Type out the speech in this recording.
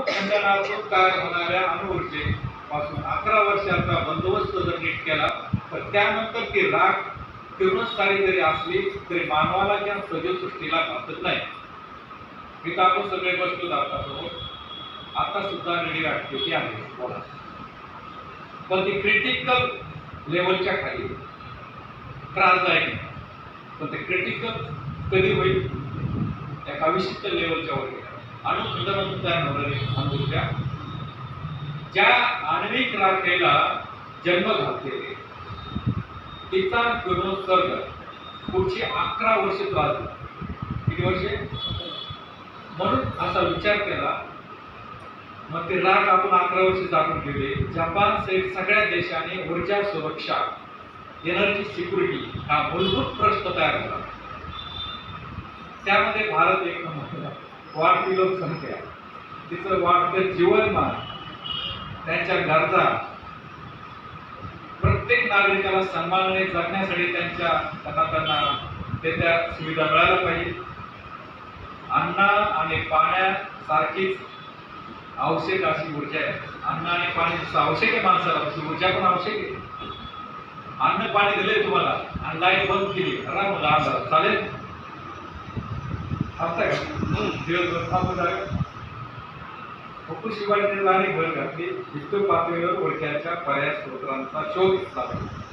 काय तयार होणाऱ्या अणुऊर्जे पासून अकरा वर्षाचा बंदोबस्त जर नीट केला तर त्यानंतर ती राख किरणोत्सारी जरी असली तरी मानवाला त्या सजीवसृष्टीला घातक नाही. इथं आपण सगळे बसतो आता आता सुद्धा रेडी ऍक्टिव्हिटी आहे. बोला. पण ती क्रिटिकल लेवलच्या खाली त्रासदायक पण ते क्रिटिकल कधी होईल? एका विशिष्ट लेवलच्या वर गेलं. अणुखंडनातून तयार होणारी ज्या आण्विक राखेला जन्म घातलेले तिचा किरणोत्सर्ग पुढची अकरा वर्ष त्रास किती वर्षे? म्हणून असा विचार केला. मग ते राख आपण अकरा वर्ष दाखवून गेले जपान सहित सगळ्या देशाने ऊर्जा सुरक्षा एनर्जी सिक्युरिटी हा मूलभूत प्रश्न तयार झाला त्यामध्ये भारत एक नंबरला वाढती लोकसंख्या तिचं वाढतं जीवनमान त्यांच्या गरजा. प्रत्येक नागरिकाला सन्मानाने जगण्यासाठी त्यांच्या त्यांना त्यांना ते त्या सुविधा मिळायला पाहिजे. अन्न आणि पाण्यासारखीच आवश्यक अशी ऊर्जा आहे. अन्न आणि पाणी जसं आवश्यक आहे माणसाला तशी ऊर्जा पण आवश्यक आहे. अन्न पाणी दिले तुम्हाला आणि लाइट बंद केली राम मुलं चालेल? थांबताय का? थांबू जागा फुकुशिवाने आणि भर घातली विद्युत पातळीवर ऊर्जाच्या पर्याय स्रोतांचा शोध लागला